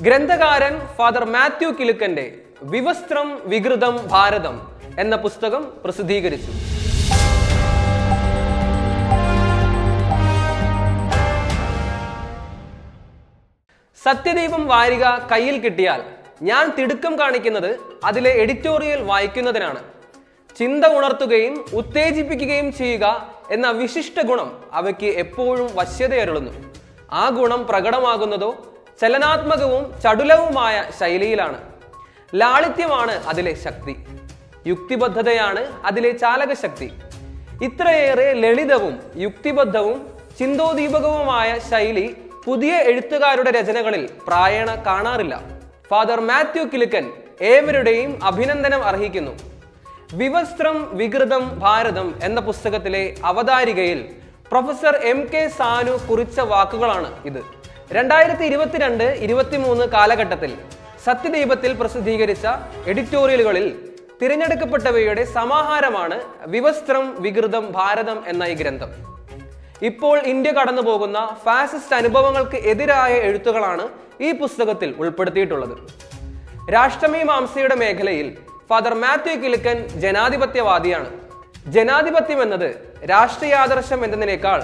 ഗ്രന്ഥകാരൻ father Mathew കിലുക്കന്റെ വിവസ്ത്രം വികൃതം ഭാരതം എന്ന പുസ്തകം പ്രസിദ്ധീകരിച്ചു. സത്യദീപം വാരിക കയ്യിൽ കിട്ടിയാൽ ഞാൻ തിടുക്കം കാണിക്കുന്നത് അതിലെ എഡിറ്റോറിയൽ വായിക്കുന്നതിനാണ്. ചിന്ത ഉണർത്തുകയും ഉത്തേജിപ്പിക്കുകയും ചെയ്യുക എന്ന വിശിഷ്ട ഗുണം അവയ്ക്ക് എപ്പോഴും വശ്യതയരുളുന്നു. ആ ഗുണം പ്രകടമാകുന്നതോ ചലനാത്മകവും ചടുലവുമായ ശൈലിയിലാണ്. ലാളിത്യമാണ് അതിലെ ശക്തി. യുക്തിബദ്ധതയാണ് അതിലെ ചാലകശക്തി. ഇത്രയേറെ ലളിതവും യുക്തിബദ്ധവും ചിന്തോദീപകവുമായ ശൈലി പുതിയ എഴുത്തുകാരുടെ രചനകളിൽ പ്രായണ കാണാറില്ല. ഫാദർ മാത്യു കിലുക്കൻ ഏവരുടെയും അഭിനന്ദനം അർഹിക്കുന്നു. വിവസ്ത്രം വികൃതം ഭാരതം എന്ന പുസ്തകത്തിലെ അവതാരികയിൽ പ്രൊഫസർ എം കെ സാനു കുറിച്ച വാക്കുകളാണ് ഇത്. രണ്ടായിരത്തി ഇരുപത്തിരണ്ട് ഇരുപത്തിമൂന്ന് കാലഘട്ടത്തിൽ സത്യദീപത്തിൽ പ്രസിദ്ധീകരിച്ച എഡിറ്റോറിയലുകളിൽ തിരഞ്ഞെടുക്കപ്പെട്ടവയുടെ സമാഹാരമാണ് വിവസ്ത്രം വികൃതം ഭാരതം എന്ന ഈ ഗ്രന്ഥം. ഇപ്പോൾ ഇന്ത്യ കടന്നുപോകുന്ന ഫാസിസ്റ്റ് അനുഭവങ്ങൾക്ക് എതിരായ എഴുത്തുകളാണ് ഈ പുസ്തകത്തിൽ ഉൾപ്പെടുത്തിയിട്ടുള്ളത്. രാഷ്ട്രമീമാംസയുടെ മേഖലയിൽ ഫാദർ മാത്യു കിലുക്കൻ ജനാധിപത്യവാദിയാണ്. ജനാധിപത്യം എന്നത് രാഷ്ട്രീയാദർശം എന്നതിനേക്കാൾ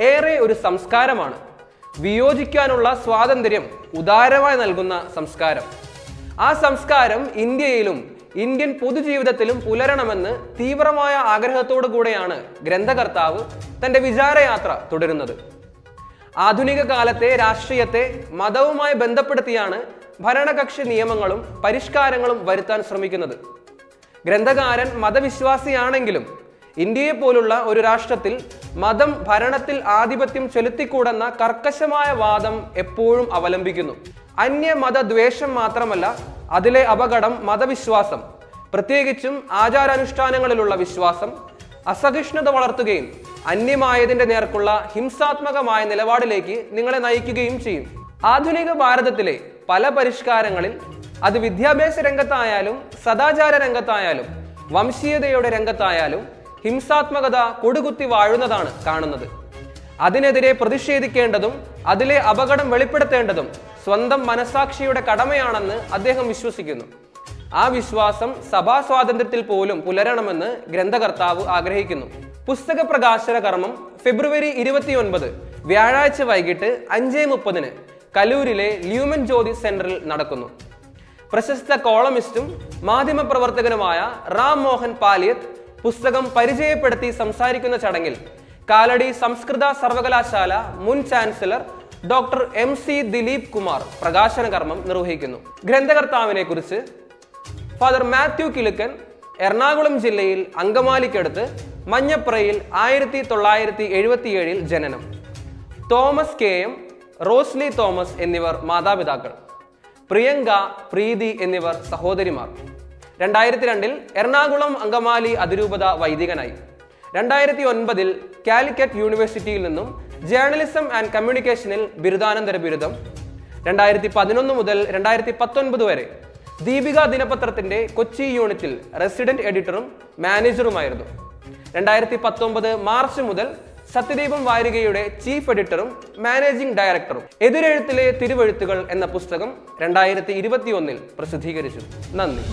ഏറെ ഒരു സംസ്കാരമാണ്. വിയോജിക്കാനുള്ള സ്വാതന്ത്ര്യം ഉദാരമായി നൽകുന്ന സംസ്കാരം. ആ സംസ്കാരം ഇന്ത്യയിലും ഇന്ത്യൻ പൊതുജീവിതത്തിലും പുലരണമെന്ന് തീവ്രമായ ആഗ്രഹത്തോടു കൂടെയാണ് ഗ്രന്ഥകർത്താവ് തന്റെ വിചാരയാത്ര തുടരുന്നത്. ആധുനിക കാലത്തെ രാഷ്ട്രീയത്തെ മതവുമായി ബന്ധപ്പെടുത്തിയാണ് ഭരണകക്ഷി നിയമങ്ങളും പരിഷ്കാരങ്ങളും വരുത്താൻ ശ്രമിക്കുന്നത്. ഗ്രന്ഥകാരൻ മതവിശ്വാസിയാണെങ്കിലും ഇന്ത്യയെ പോലുള്ള ഒരു രാഷ്ട്രത്തിൽ മതം ഭരണത്തിൽ ആധിപത്യം ചെലുത്തിക്കൂടെന്ന കർക്കശമായ വാദം എപ്പോഴും അവലംബിക്കുന്നു. അന്യമതദ്വേഷം മാത്രമല്ല അതിലെ അപകടം മതവിശ്വാസം പ്രത്യേകിച്ചും ആചാരാനുഷ്ഠാനങ്ങളിലുള്ള വിശ്വാസം അസഹിഷ്ണുത വളർത്തുകയും അന്യമായതിന്റെ നേർക്കുള്ള ഹിംസാത്മകമായ നിലപാടിലേക്ക് നിങ്ങളെ നയിക്കുകയും ചെയ്യും. ആധുനിക ഭാരതത്തിലെ പല പരിഷ്കാരങ്ങളിൽ അത് വിദ്യാഭ്യാസ രംഗത്തായാലും സദാചാര രംഗത്തായാലും വംശീയതയുടെ രംഗത്തായാലും ഹിംസാത്മകത കൊടുകുത്തി വാഴുന്നതാണ് കാണുന്നത്. അതിനെതിരെ പ്രതിഷേധിക്കേണ്ടതും അതിലെ അപകടം വെളിപ്പെടുത്തേണ്ടതും സ്വന്തം മനസാക്ഷിയുടെ കടമയാണെന്ന് അദ്ദേഹം വിശ്വസിക്കുന്നു. ആ വിശ്വാസം സഭാ സ്വാതന്ത്ര്യത്തിൽ പോലും പുലരണമെന്ന് ഗ്രന്ഥകർത്താവ് ആഗ്രഹിക്കുന്നു. പുസ്തക പ്രകാശന കർമ്മം ഫെബ്രുവരി ഇരുപത്തിയൊൻപത് വ്യാഴാഴ്ച വൈകിട്ട് അഞ്ച് മുപ്പതിന് കലൂരിലെ ല്യൂമൻ ജ്യോതി സെന്ററിൽ നടക്കുന്നു. പ്രശസ്ത കോളമിസ്റ്റും മാധ്യമപ്രവർത്തകനുമായ റാം മോഹൻ പാലിയത്ത് പുസ്തകം പരിചയപ്പെടുത്തി സംസാരിക്കുന്ന ചടങ്ങിൽ കാലടി സംസ്കൃത സർവകലാശാല മുൻ chancellor doctor M C Dileep Kumar പ്രകാശന കർമ്മം നിർവഹിക്കുന്നു. ഗ്രന്ഥകർത്താവിനെ കുറിച്ച് ഫാദർ മാത്യു കിലുക്കൻ എറണാകുളം ജില്ലയിൽ അങ്കമാലിക്കടുത്ത് മഞ്ഞപ്രയിൽ ആയിരത്തി തൊള്ളായിരത്തി എഴുപത്തിയേഴിൽ ജനനം. Thomas K M Rosily Thomas എന്നിവർ മാതാപിതാക്കൾ. പ്രിയങ്ക പ്രീതി എന്നിവർ സഹോദരിമാർ. രണ്ടായിരത്തി രണ്ടിൽ എറണാകുളം അങ്കമാലി അതിരൂപത വൈദികനായി. രണ്ടായിരത്തി ഒൻപതിൽ കാലിക്കറ്റ് യൂണിവേഴ്സിറ്റിയിൽ നിന്നും ജേർണലിസം ആൻഡ് കമ്മ്യൂണിക്കേഷനിൽ ബിരുദാനന്തര ബിരുദം. രണ്ടായിരത്തി പതിനൊന്ന് മുതൽ രണ്ടായിരത്തി പത്തൊൻപത് വരെ ദീപിക ദിനപത്രത്തിന്റെ കൊച്ചി യൂണിറ്റിൽ റെസിഡന്റ് എഡിറ്ററും മാനേജറുമായിരുന്നു. രണ്ടായിരത്തി പത്തൊമ്പത് മാർച്ച് മുതൽ സത്യദീപം വാരികയുടെ ചീഫ് എഡിറ്ററും മാനേജിംഗ് ഡയറക്ടറും. എതിരെഴുത്തിലെ തിരുവഴുത്തുകൾ എന്ന പുസ്തകം രണ്ടായിരത്തി ഇരുപത്തി ഒന്നിൽ പ്രസിദ്ധീകരിച്ചു. നന്ദി.